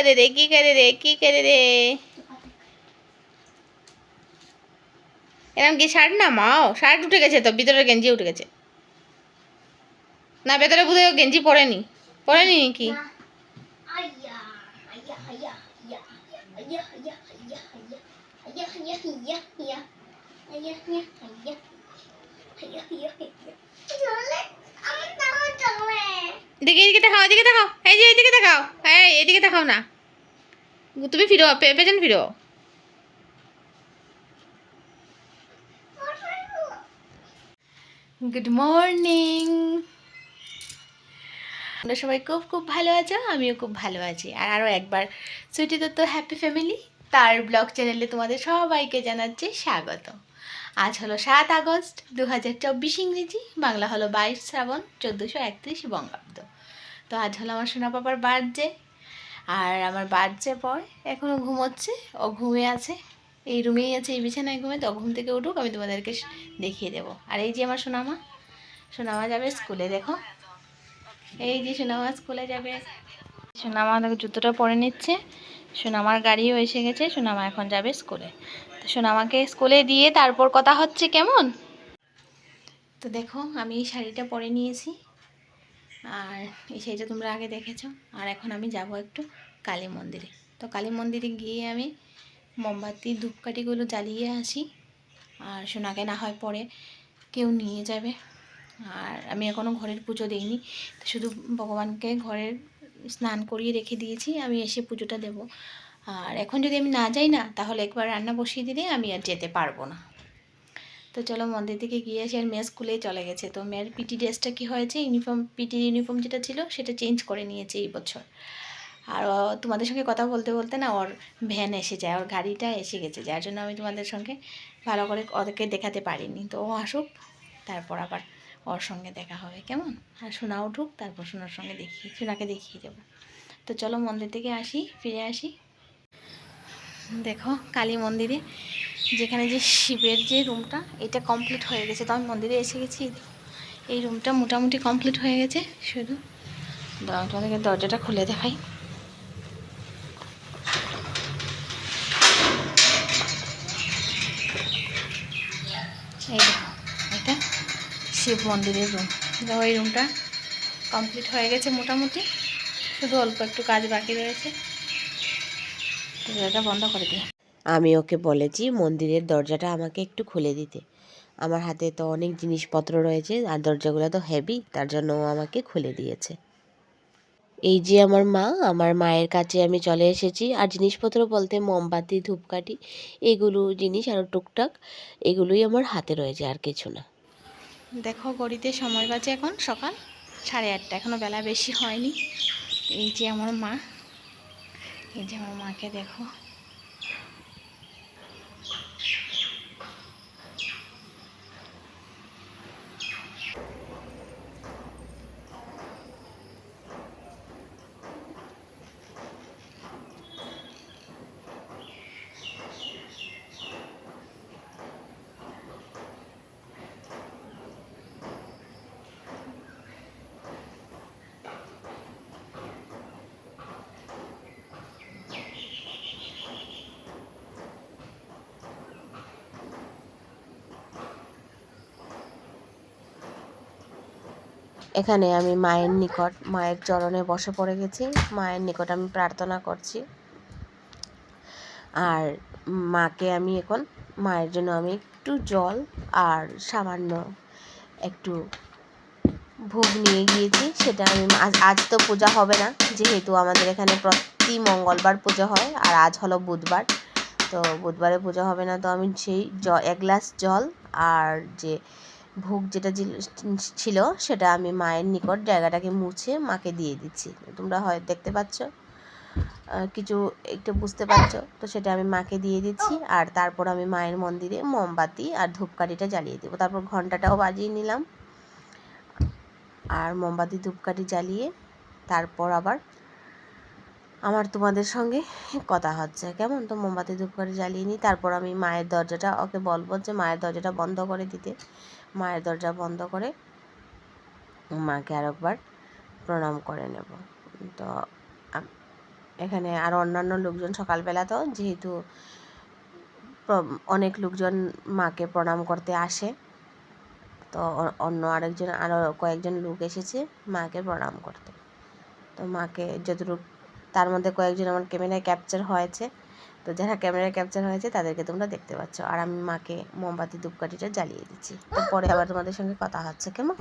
करे रे की करे रे की करे रे এরকম কি শার্ট না মাও শার্ট উঠে গেছে তো ভিতরে গেঞ্জি উঠে গেছে না ভেতরে বুঝে গেঞ্জি পরেনি পরেনি কি আমার এদিকে এদিকে দেখাও এদিকে দেখাও। এই যে, এদিকে দেখাও। হ্যাঁ এদিকে দেখাও না। তুমি ফিরো পেছন ফিরো। গুড মর্নিং তোমরা সবাই খুব খুব ভালো আছো? আমিও খুব ভালো আছি। আর আরও একবার সুইটি তো হ্যাপি ফ্যামিলি তার ব্লগ চ্যানেলে তোমাদের সবাইকে জানাচ্ছি স্বাগত আজ হলো সাত আগস্ট দু হাজার চব্বিশ ইংরেজি, বাংলা হলো বাইশ শ্রাবণ, চোদ্দোশো একত্রিশ বঙ্গাব্দ। তো আজ হলো আমার সোনা পাপার বার্থডে, আর আমার বার্থডে পর এখনও ঘুমোচ্ছে, ও ঘুমিয়ে আছে। এই রুমেই আছে, এই বিছানায় ঘুমে তো ঘুম থেকে উঠুক, আমি তোমাদেরকে দেখিয়ে দেবো। আর এই যে আমার সোনামা সোনামা যাবে স্কুলে, দেখো। এই যে সোনামা স্কুলে যাবে। সোনামা জুতোটা পরে নিচ্ছে, সোনামার গাড়িও এসে গেছে, সোনামা এখন যাবে স্কুলে। সোনামাকে স্কুলে দিয়ে তারপর কথা হচ্ছে কেমন? তো দেখো, আমি এই শাড়িটা পরে নিয়েছি। আর এই শাড়িটা তোমরা আগে দেখেছ। আর এখন আমি যাব একটু কালী মন্দিরে। তো কালী মন্দিরে গিয়ে আমি মোমবাতি, ধূপকাঠিগুলো জ্বালিয়ে আসি। আর সোনাকে না হয় পরে কেউ নিয়ে যাবে। আর আমি এখনও ঘরের পুজো দিইনি। শুধু ভগবানকে ঘরের স্নান করিয়ে রেখে দিয়েছি। আমি এসে পুজোটা দেব। আর এখন যদি আমি না যাই না, তাহলে একবার রান্না বসিয়ে দিলে আমি আর যেতে পারব না। তো চলো মন্দির থেকে গিয়ে আসি, আর মেয়ে স্কুলেই চলে গেছে। তো মেয়ের পিটি ড্রেসটা কি হয়েছে? ইউনিফর্ম পিটির ইউনিফর্ম যেটা ছিল, সেটা চেঞ্জ করে নিয়েছে এই বছর। আর তোমাদের সঙ্গে কথা বলতে বলতে না, ওর ভ্যান এসে যায়, ওর গাড়িটা এসে গেছে। যার জন্য আমি তোমাদের সঙ্গে ভালো করে ওদেরকে দেখাতে পারিনি। তো ও আসুক, তারপর আবার ওর সঙ্গে দেখা হবে, কেমন? আর সোনা উঠুক, তারপর সোনার সঙ্গে দেখিয়ে, সোনাকে দেখিয়ে দেবো। তো চলো মন্দির থেকে আসি, ফিরে আসি। দেখো কালী মন্দিরে, যেখানে যে শিবের যে রুমটা, এটা কমপ্লিট হয়ে গেছে। তো আমি মন্দিরে এসে গেছি, এই রুমটা মোটামুটি কমপ্লিট হয়ে গেছে, শুধু তোমাদেরকে দরজাটা খুলে দেখাই। এই এটা শিব মন্দিরের রুম দেখো, এই রুমটা কমপ্লিট হয়ে গেছে মোটামুটি। শুধু অল্প একটু কাজ বাকি রয়েছে। দরজাটা বন্ধ করে দিই আমি ওকে বলেছি মন্দিরের দরজাটা আমাকে একটু খুলে দিতে। আমার হাতে তো অনেক জিনিসপত্র রয়েছে আর দরজাগুলো তো হেভি তার জন্য ও আমাকে খুলে দিয়েছে। এই যে আমার মা আমার মায়ের কাছে আমি চলে এসেছি। আর জিনিসপত্র বলতে মোমবাতি ধূপকাঠি এগুলো জিনিস আরও টুকটাক এগুলোই আমার হাতে রয়েছে আর কিছু না। দেখো গড়িতে সময় বাজে এখন সকাল সাড়ে আটটা। এখনও বেলা বেশি হয়নি। এই যে আমার মা। এই যে আমার মাকে দেখো। এখানে আমি মায়ের নিকট, মায়ের চরণে বসে পড়ে গেছি। মায়ের নিকট আমি প্রার্থনা করছি। আর মাকে আমি এখন, মায়ের জন্য আমি একটু জল আর সামান্য একটু ভোগ নিয়ে গিয়েছি। সেটা আমি আজ তো পূজা হবে না, যেহেতু আমাদের এখানে প্রতি মঙ্গলবার পূজা হয় আর আজ হলো বুধবার। তো বুধবারে পূজা হবে না, তো আমি সেই জ, এক গ্লাস জল আর যে ভোগ যেটা ছিল সেটা আমি মায়ের নিকট জায়গাটাকে মুছে মাকে দিয়ে দিচ্ছি। তোমরা হয় দেখতে পাচ্ছ কিছু একটু বুঝতে পারছ, তো সেটা আমি মাকে দিয়ে দিচ্ছি আর তারপর আমি মায়ের মন্দিরে মোমবাতি আর ধূপকাঠিটা জ্বালিয়ে দেবো। তারপর ঘন্টাটাও বাজিয়ে নিলাম আর মোমবাতি, ধূপকাঠি জ্বালিয়ে তারপর আবার আমার তোমাদের সঙ্গে কথা হচ্ছে। কেমন? তো মোমবাতি, ধূপকাঠি জ্বালিয়ে নিই, তারপর আমি মায়ের দরজাটা, ওকে বলব যে মায়ের দরজাটা বন্ধ করে দিতে। মায়ের দরজা বন্ধ করে মাকে আরেকবার প্রণাম করে নেব। তো এখানে আর অন্যান্য লোকজন সকালবেলা তো, যেহেতু অনেক লোকজন মাকে প্রণাম করতে আসে। তো অন্য আরেকজন আরও কয়েকজন লোক এসেছে মাকে প্রণাম করতে। তো মাকে যতটুকু, তার মধ্যে কয়েকজন আমার ক্যামেরায় ক্যাপচার হয়েছে। তো যারা ক্যামেরায় ক্যাপচার হয়েছে, তাদেরকে তোমরা দেখতে পাচ্ছ। আর আমি মাকে মোমবাতি, ধূপকাঠিটা জ্বালিয়ে দিচ্ছি। পরে আবার তোমাদের সঙ্গে কথা হচ্ছে, কেমন?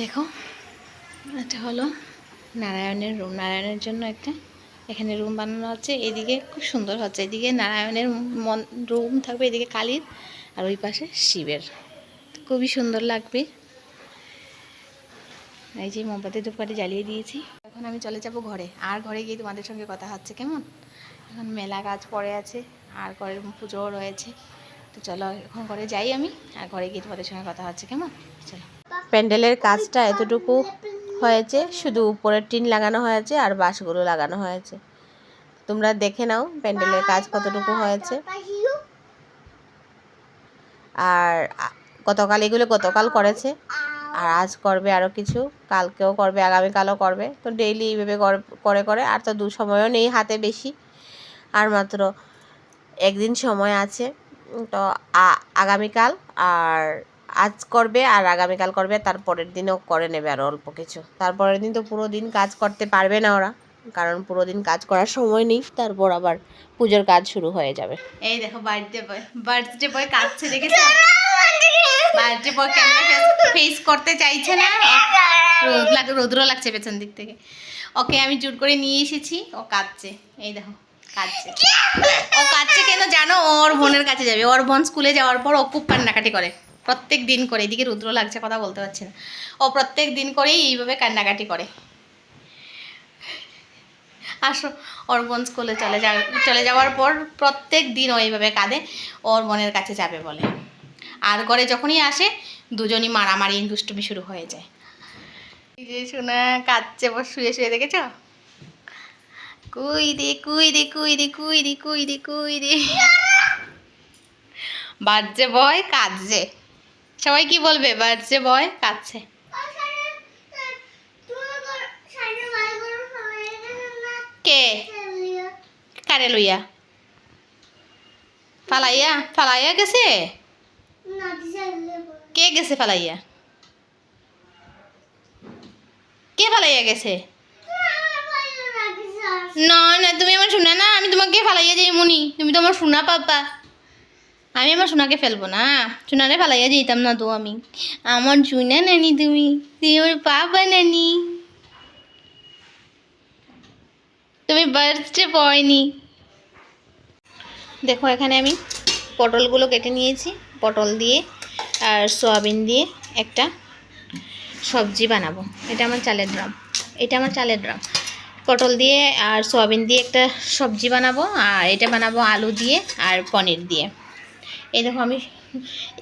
দেখো, এটা হলো নারায়ণের রুম নারায়ণের জন্য একটা, এখানে রুম বানানো হচ্ছে। এদিকে খুব সুন্দর হচ্ছে। এদিকে নারায়ণের রুম থাকবে এদিকে কালীর, আর ওই পাশে শিবের। খুবই সুন্দর লাগবে। এই যে মোমবাতি ধূপকাঠি জ্বালিয়ে দিয়েছি। এখন আমি চলে যাব ঘরে। আর ঘরে গিয়ে তোমাদের সঙ্গে কথা হচ্ছে, কেমন? এখন মেলা কাজ পড়ে আছে, আর ঘরের পুজোও রয়েছে। তো চলো, এখন ঘরে যাই আমি, আর ঘরে গিয়ে তোমাদের সঙ্গে কথা হচ্ছে, কেমন? চলো। প্যান্ডেলের কাজটা এতটুকু হয়েছে, শুধু উপরের টিন লাগানো হয়েছে আর বাঁশগুলো লাগানো হয়েছে। তোমরা দেখে নাও প্যান্ডেলের কাজ কতটুকু হয়েছে। আর গতকাল, এগুলো গতকাল করেছে। আর আজ করবে আরও কিছু কালকেও করবে আগামীকালও করবে। তো ডেইলি এইভাবে কর- করে আর তো দু সময়ও নেই হাতে বেশি। আর মাত্র একদিন সময় আছে। তো আগামীকাল আর আজ করবে আর আগামীকাল করবে তারপরের দিনও করে নেবে আর অল্প কিছু। তারপরের দিন তো পুরো দিন কাজ করতে পারবে না ওরা। কারণ পুরো দিন কাজ করার সময় নেই। তারপর আবার পুজোর কাজ শুরু হয়ে যাবে। এই দেখো বার্থডে বয় বার্থডে বয় কাঁদছে দেখেছ? বার্থডে ফেস করতে চাইছে না। রোদ লাগ রৌদ্র লাগছে পেছন দিক থেকে। ওকে আমি জোর করে নিয়ে এসেছি। ও কাঁদছে। এই দেখো, কাঁদছে। ও কাঁদছে কেন জানো? ওর বোনের কাছে যাবে। ওর বোন স্কুলে যাওয়ার পর ও খুব কান্নাকাটি করে। প্রত্যেক দিন করে। এদিকে রুদ্র লাগছে, কথা বলতে পারছে না। ও প্রত্যেক দিন করেই এইভাবে কান্নাকাটি করে। আসো, ওর বোন স্কুলে চলে যা চলে যাওয়ার পর প্রত্যেক দিন ও এইভাবে কাঁদে। ওর বোনের কাছে যাবে বলে। আর ঘরে যখনই আসে, দুজনই মারামারি, দুষ্টুমি শুরু হয়ে যায়। এই যে শোনা কাঁদছে, বস শুয়ে শুয়ে, দেখেছ? কুই রে কুই রে কুই রে কুই রে কুই রে কুই রে বাজছে বয় কাঁদছে। সবাই কি বলবে? বাজছে বয় কাঁদছে। কে? কারে লইয়া? ফালাইয়া? ফালাইয়া গেছে? কে গেছে ফালাইয়া? কে ফালাইয়া গেছে? না না তুমি আমার শোনা না, আমি তোমাকে ফালাইয়া যাই মনি। তুমি তো আমার শোনা পাপা। আমি আমার সোনাকে ফেলব না। সোনারে ফালাইয়া যেতাম না তো আমি। আমার চুনা নানি তুমি। তুমি আমার পাপা নানি। তুমি বার্থডে পয়নি দেখো, এখানে আমি পটলগুলো কেটে নিয়েছি। পটল দিয়ে আর সয়াবিন দিয়ে একটা সবজি বানাবো। এটা আমার চালের ড্রাম। এটা আমার চালের ড্রাম। পটল দিয়ে আর সয়াবিন দিয়ে একটা সবজি বানাবো আর এটা বানাবো আলু দিয়ে আর পনির দিয়ে। এই দেখো আমি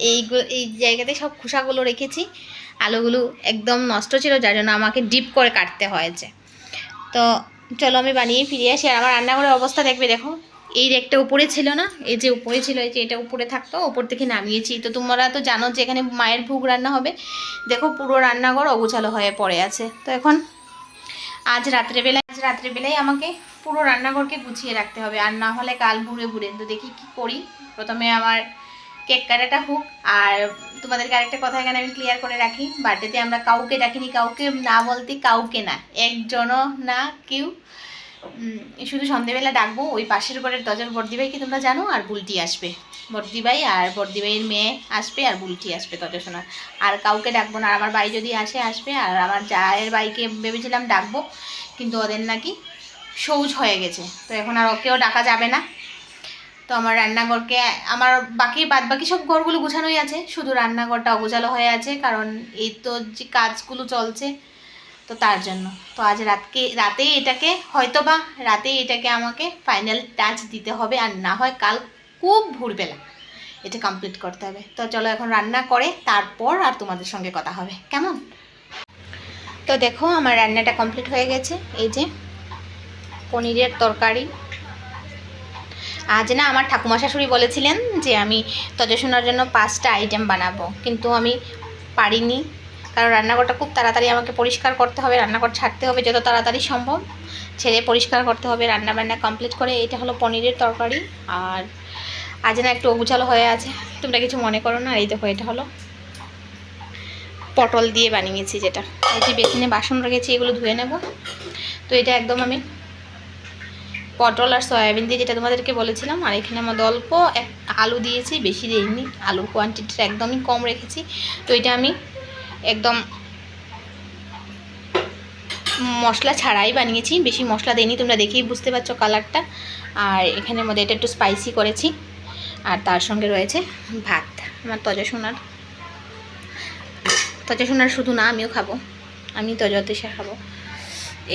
এইগুলো এই জায়গাতে সব খোসাগুলো রেখেছি। আলুগুলো একদম নষ্ট ছিল, যার জন্য আমাকে ডিপ করে কাটতে হয়েছে। তো চলো আমি বানিয়ে ফিরে আসি। আর আমার রান্নাঘরের অবস্থা দেখবে, দেখো। এই রেকটা উপরে ছিল না? এই যে উপরে ছিল, এই যে এটা উপরে থাকতো উপর থেকে নামিয়েছি। তো তোমরা তো জানো যে এখানে মায়ের ভোগ রান্না হবে। দেখো পুরো রান্নাঘর অগুছালো হয়ে পড়ে আছে। তো এখন আজ রাত্রেবেলায় আজ রাত্রেবেলায় আমাকে পুরো রান্নাঘরকে গুছিয়ে রাখতে হবে। আর না হলে কাল বুড়ে বুড়ে তো দেখি কি করি। প্রথমে আমার কেক কাটাটা হোক। আর তোমাদেরকে আরেকটা কথা এখানে আমি ক্লিয়ার করে রাখি। বার্থডেতে আমরা কাউকে ডাকিনি। কাউকে না বলতে কাউকে না। একজনও না, কেউ শুধু সন্ধেবেলা ডাকবো, ওই পাশের ঘরের দরজার বর্দিভাইকে তোমরা জানো? আর বুলটি আসবে। বর্দিভাই আর বর্দিভাইয়ের মেয়ে আসবে আর বুলটি আসবে তত শোনার। আর কাউকে ডাকবো না, আর আমার বাড়ি যদি আসে, আসবে, আর আমার জায়ের বাইকে ভেবেছিলাম ডাকবো, কিন্তু ওদের নাকি সৌজ হয়ে গেছে। তো এখন আর ওকেও ডাকা যাবে না। তো আমার রান্নাঘরকে, আমার বাকি বাদ বাকি সব ঘরগুলো গুছানোই আছে। শুধু রান্নাঘরটা অগোছালো হয়ে আছে, কারণ এই তো যে কাজগুলো চলছে তো তার জন্য। তো আজ রাতকে, রাতে এটাকে হয়তো বা রাতে এটাকে আমাকে ফাইনাল টাচ দিতে হবে আর না হয় কাল খুব ভোরবেলা এটা কমপ্লিট করতে হবে। তো চলো এখন রান্না করে তারপর আর তোমাদের সঙ্গে কথা হবে। কেমন? তো দেখো আমার রান্নাটা কমপ্লিট হয়ে গেছে। এই যে পনিরের তরকারি। আজ না আমার ঠাকুমা শাশুড়ি বলেছিলেন যে আমি তজসোনার জন্য পাঁচটা আইটেম বানাবো। কিন্তু আমি পারিনি। কারণ রান্নাঘরটা খুব তাড়াতাড়ি আমাকে পরিষ্কার করতে হবে, রান্নাঘর ছাড়তে হবে যত তাড়াতাড়ি সম্ভব। ছেড়ে পরিষ্কার করতে হবে রান্না বান্না কমপ্লিট করে, এটা হলো পনিরের তরকারি। আর আজ না একটু অগুচালো হয়ে আছে, তোমরা কিছু মনে করো না, এই দেখো এটা হলো পটল দিয়ে বানিয়েছি যেটা। এই যে বেসিনে বাসন রেখেছি, এগুলো ধুয়ে নেব। তো এটা একদম আমি পটল আর সয়াবিন দিয়ে যেটা তোমাদেরকে বলেছিলাম, আর এখানে আমাদের অল্প এক আলু দিয়েছি, বেশি দিইনি, আলুর কোয়ান্টিটিটা একদমই কম রেখেছি। তো এটা আমি একদম মশলা ছাড়াই বানিয়েছি, বেশি মশলা দিইনি, তোমরা দেখেই বুঝতে পারছ কালারটা। আর এখানের মধ্যে এটা একটু স্পাইসি করেছি। আর তার সঙ্গে রয়েছে ভাত, আমার তজা সোনার। তজা সোনার শুধু না, আমিও খাব। আমি তজা দিশা খাব।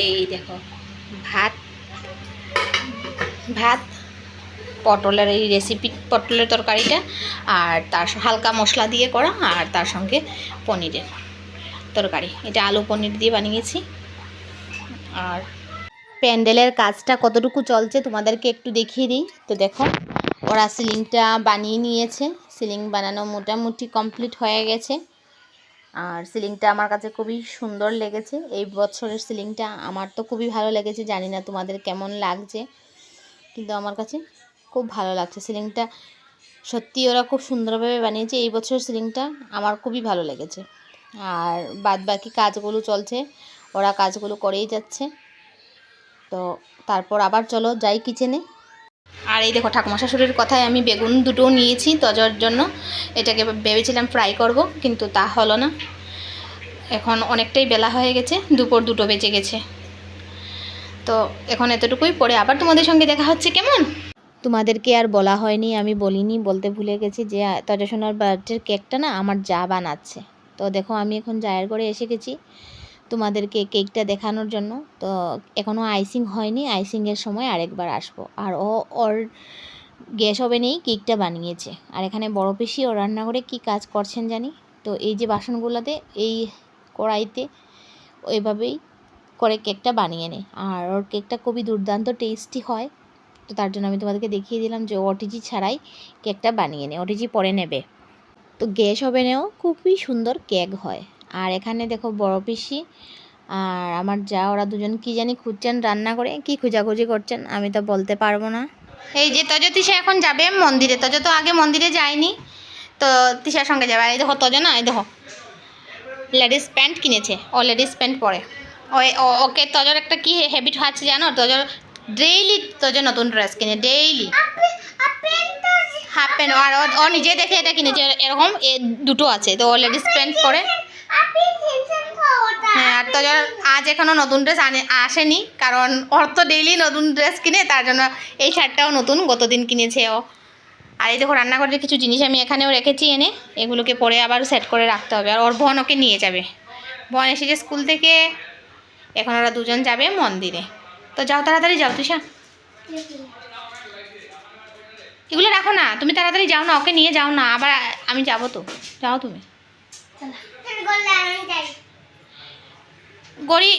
এই দেখো, ভাত ভাত পটলের এই রেসিপি পটলের তরকারিটা আর তার হালকা মশলা দিয়ে করা আর তার সঙ্গে পনিরের তরকারি। এটা আলু পনির দিয়ে বানিয়েছি। আর প্যান্ডেলের কাজটা কতটুকু চলছে তোমাদেরকে একটু দেখিয়ে দিই। তো দেখো, ওরা সিলিংটা বানিয়ে নিয়েছে। সিলিং বানানো মোটামুটি কমপ্লিট হয়ে গেছে। আর সিলিংটা আমার কাছে খুবই সুন্দর লেগেছে। এই বছরের সিলিংটা আমার তো খুবই ভালো লেগেছে। জানি না তোমাদের কেমন লাগছে, কিন্তু আমার কাছে খুব ভালো লাগছে। সিলিংটা সত্যি ওরা খুব সুন্দরভাবে বানিয়েছে। এই বছর সিলিংটা আমার খুবই ভালো লেগেছে। আর বাদ বাকি কাজগুলো চলছে। ওরা কাজগুলো করেই যাচ্ছে। তো তারপর আবার চলো যাই কিচেনে আর এই দেখো ঠাকুমা শাশুড়ির কথায় আমি বেগুন দুটো নিয়েছি তজর জন্য। এটাকে ভেবেছিলাম ফ্রাই করব, কিন্তু তা হলো না। এখন অনেকটাই বেলা হয়ে গেছে, দুপুর দুটো বেজে গেছে। তো এখন এতটুকুই। পরে আবার তোমাদের সঙ্গে দেখা হচ্ছে। কেমন? তোমাদেরকে আর বলা হয়নি, আমি বলিনি, বলতে ভুলে গেছি যে তজসোনার বার্থডের কেকটা না আমার যা বানাচ্ছে। তো দেখো, আমি এখন জায়ের করে এসে গেছি তোমাদেরকে কেকটা দেখানোর জন্য। তো এখনও আইসিং হয়নি, আইসিংয়ের সময় আরেকবার আসব। আর ও, ওর গ্যাস ওভেনেই কেকটা বানিয়েছে। আর এখানে বড় পিসি, ও রান্না করে কী কাজ করছেন জানি? তো এই যে বাসনগুলোতে, এই কড়াইতে ওইভাবেই করে কেকটা বানিয়ে নেয়। আর ওর কেকটা খুবই দুর্দান্ত টেস্টি হয়। তো তার জন্য আমি তোমাদেরকে দেখিয়ে দিলাম যে ওটিজি ছাড়াই কেকটা বানিয়ে নেয়, ওটিজি পরে নেবে। তো গ্যাস ওভেনেও খুবই সুন্দর কেক হয়। আর এখানে দেখো বড় পিসি আর আমার যা, ওরা দুজন কি জানি খুঁজছেন, রান্না করে, কি খোঁজাখুঁজি করছেন, আমি তো বলতে পারব না। এই যে তজ তিশা এখন যাবে মন্দিরে, তজ তো আগে মন্দিরে যায়নি। তো তিশার সঙ্গে যাবে আর এই দেখো তজ না, এই দেখো। লেডিস প্যান্ট কিনেছে, ও লেডিস প্যান্ট পরে। ওকে তজর একটা কি হ্যাবিট আছে জানো? তজর ডেইলি তো যে নতুন ড্রেস কিনে ডেইলি হাফ প্যান্ট আর ও- নিজে দেখে এটা কিনেছে এরকম এ দুটো আছে তো ও লেডিস প্যান্ট পরে। হ্যাঁ আর তজর আজ এখনও নতুন ড্রেস আনে আসেনি কারণ ওর তো ডেইলি নতুন ড্রেস কিনে তার জন্য এই শার্টটাও নতুন গতদিন কিনেছে ও। আর এই দেখো রান্নাঘরের কিছু জিনিস আমি এখানেও রেখেছি এনে এগুলোকে পরে আবার সেট করে রাখতে হবে আর ওর বোন ওকে নিয়ে যাবে। বোন এসেছে স্কুল থেকে এখন ওরা দুজন যাবে মন্দিরে। তো যাও তাড়াতাড়ি যাও তুষা। এগুলো রাখো না তুমি তাড়াতাড়ি যাও না ওকে নিয়ে যাও না আবার আমি যাব তো। যাও তুমি। গড়ি।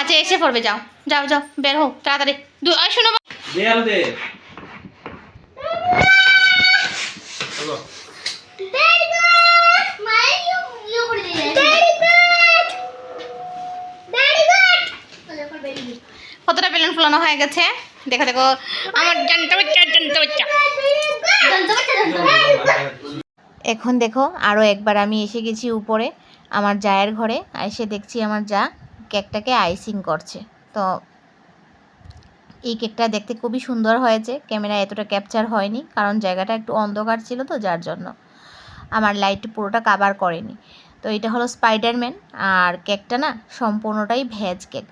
আচ্ছা এসে পড়বে যাও। যাও যাও বের হও তাড়াতাড়ি। দু শোনো। দে আলু দে চলো কতটা বেলুন ফুলানো হয়ে গেছে। দেখো দেখো আমার জানতে বাচ্চা জানতে বাচ্চা এখন দেখো আরও একবার আমি এসে গেছি উপরে আমার জায়ের ঘরে। এসে দেখছি আমার যা কেকটাকে আইসিং করছে। তো এই কেকটা দেখতে খুবই সুন্দর হয়েছে। ক্যামেরা এতটা ক্যাপচার হয়নি কারণ জায়গাটা একটু অন্ধকার ছিল তো যার জন্য আমার লাইট পুরোটা কাভার করেনি। তো এটা হলো স্পাইডারম্যান আর কেকটা না সম্পূর্ণটাই ভেজ কেক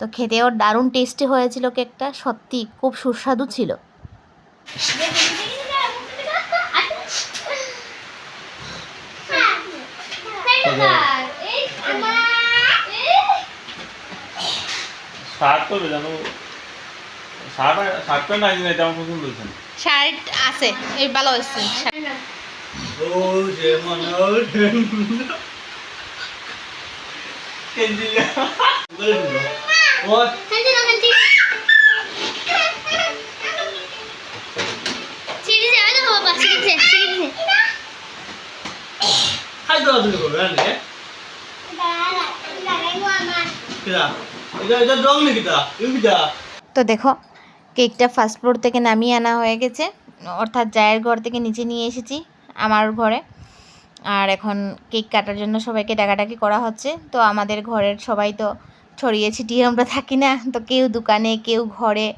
তো খেতেও দারুণ টেস্টি হয়েছিল কেকটা সত্যি খুব সুস্বাদু ছিল। শার্ট আছে এই ভালো হয়েছে। ও না বাবা খাই তুমি করবে হ্যাঁ কিরা এটা এটা রং নাকি তা? ইউবিটা তো? দেখো কেকটা ফার্স্ট ফ্লোর থেকে নামিয়ে আনা হয়ে গেছে। অর্থাৎ জায়ের ঘর থেকে নিচে নিয়ে এসেছি আমার ঘরে। আর এখন কেক কাটার জন্য সবাইকে ডাকাডাকি করা হচ্ছে। তো আমাদের ঘরের সবাই তো ছড়িয়ে ছিটিয়ে আমরা থাকি না। তো কেউ দোকানে কেউ ঘরে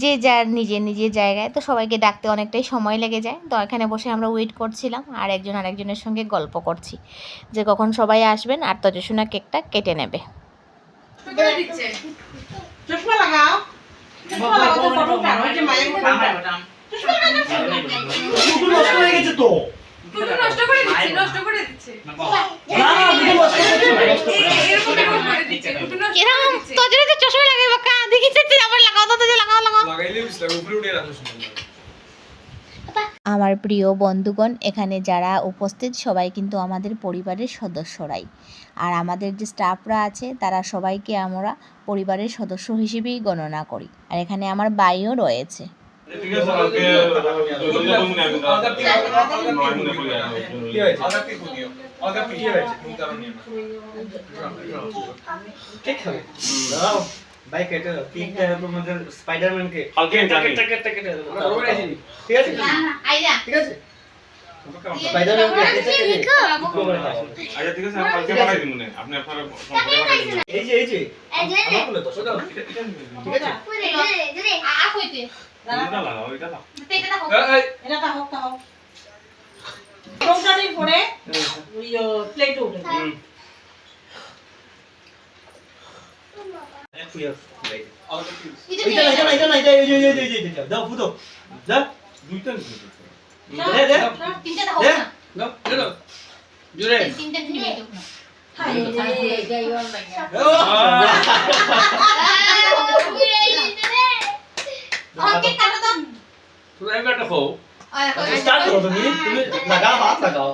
যে যার নিজের নিজের জায়গায়। তো সবাইকে ডাকতে অনেকটাই সময় লেগে যায়। তো এখানে বসে আমরা ওয়েট করছিলাম আর একজন আরেকজনের সঙ্গে গল্প করছি। যে কখন সবাই আসবেন আর তজস্বনা কেকটা কেটে নেবে। চশমা লাগাও। চশমা লাগাও তো ফটো উঠানো ওই যে মায়ের ফটো মুকুল নষ্ট গেছে তো নষ্ট করে দিচ্ছে নষ্ট করে দিচ্ছে না না মুকুল নষ্ট এরকম এরকম করে দিচ্ছে ফুটু নষ্ট এরকম তজরে তো চশমা লাগাই বাকা দেখি তুই আবার লাগাও তো লাগাও লাগাও। লাগাইলে বিস্তার উপরে উঠে রাখো আমার প্রিয় বন্ধুগণ এখানে যারা উপস্থিত সবাই কিন্তু আমাদের পরিবারের সদস্যরাই। আর আমাদের যে স্টাফরা আছে তারা সবাইকে আমরা পরিবারের সদস্য হিসেবেই গণনা করি। আর এখানে আমার বাইও রয়েছে। ঠিক আছে কালকে জলদি তুমি আমি আদা কি আদা নয় করি কি হয়েছে আদা কি বুঝিও আদা কি হয়েছে? তুমি তার নিয়ে কেক খাবে? দাও ভাই কেটে দাও। কেকটা তোমাদের স্পাইডারম্যান কে কালকে জানি কেটে কেটে কেটে দাও আমরা রোবট আইছি ঠিক আছে? ঠিক আছে? স্পাইডারম্যান কে আচ্ছা ঠিক আছে আমি কালকে পাঠাই দিব না আপনি আপনার সম্পর্কে পাঠাই দিবেন এই যে এই যে। এই যে এটা এটা ঠিক আছে? পুরে জোরে জোরে এটা লাগাও এটা লাগাও এই এটা তা হোক তা হোক রোটারির পরে ওই প্লেট উঠে হুম ফুয়া ভাই আদা কি এটা না এটা না এটা না এটা এই যে এই যে এই যে এই যে দাও দাও দুইটা দিতে দে দে দে দাও দে দাও জোরে হাই তুমি একটা খাও স্টার্ট করো তুমি তুমি লাগাও হাত লাগাও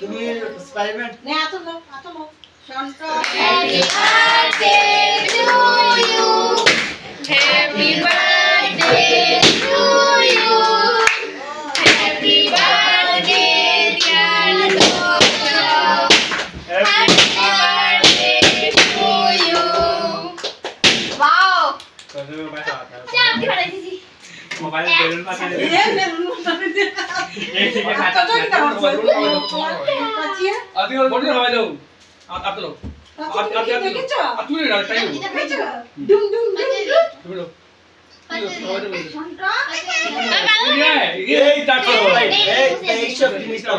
তুমি স্পাইডারম্যান নে আতো নাও আতো নাও শান্ত Happy birthday to you. Happy birthday.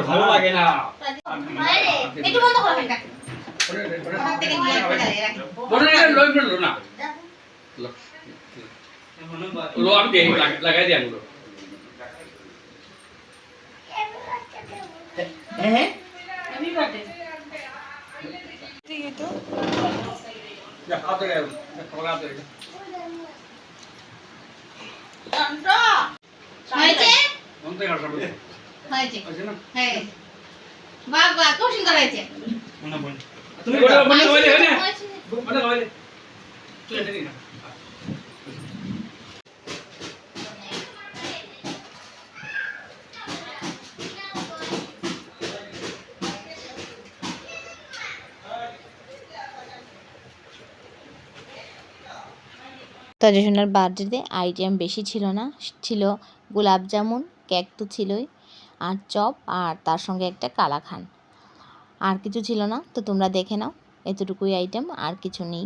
ভালো লাগে না একটু বন্ধ করো ফ্যানটা ওখান থেকে নিয়ে একটু দাঁড়িয়ে রাখি বড় এটা লই বড় না লো আমি দেই লাগাই দিই আঙুলো হ্যাঁ হ্যাপি বার্থডে যা হাত ধরে খাবার হাত ধরে শান্ত হয়েছে কোন থেকে আসবে হয়েছে আছে না হ্যাঁ বাহ বাহ খুব সুন্দর হয়েছে মনে বল তুমি বড় বড় হইলে হয় না বড় হইলে তুই এটা না তজসোনার বার্থডেতে আইটেম বেশি ছিল না। ছিল গোলাপ জামুন কেক তো ছিলই, আর চপ, আর তার সঙ্গে একটা কালাখান। আর কিছু ছিল না, তো তোমরা দেখে নাও, এতটুকুই আইটেম আর কিছু নেই।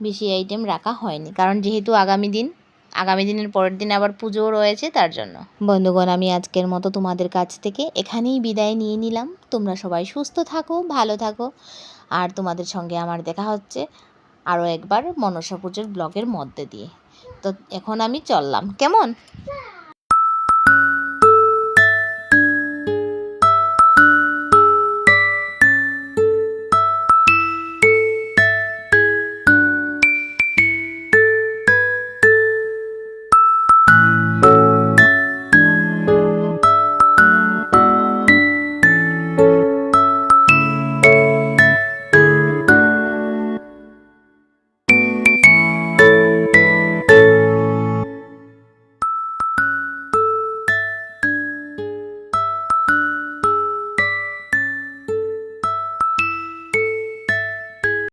বেশি আইটেম রাখা হয়নি, কারণ যেহেতু আগামী দিন, আগামী দিনের পরের দিন আবার পুজোও রয়েছে তার জন্য। বন্ধুগণ, আমি আজকের মতো তোমাদের কাছ থেকে এখানেই বিদায় নিয়ে নিলাম। তোমরা সবাই সুস্থ থাকো, ভালো থাকো, আর তোমাদের সঙ্গে আমার দেখা হচ্ছে। আরও একবার মনসা পুজোর ব্লগের মধ্যে দিয়ে। তো এখন আমি চললাম। কেমন?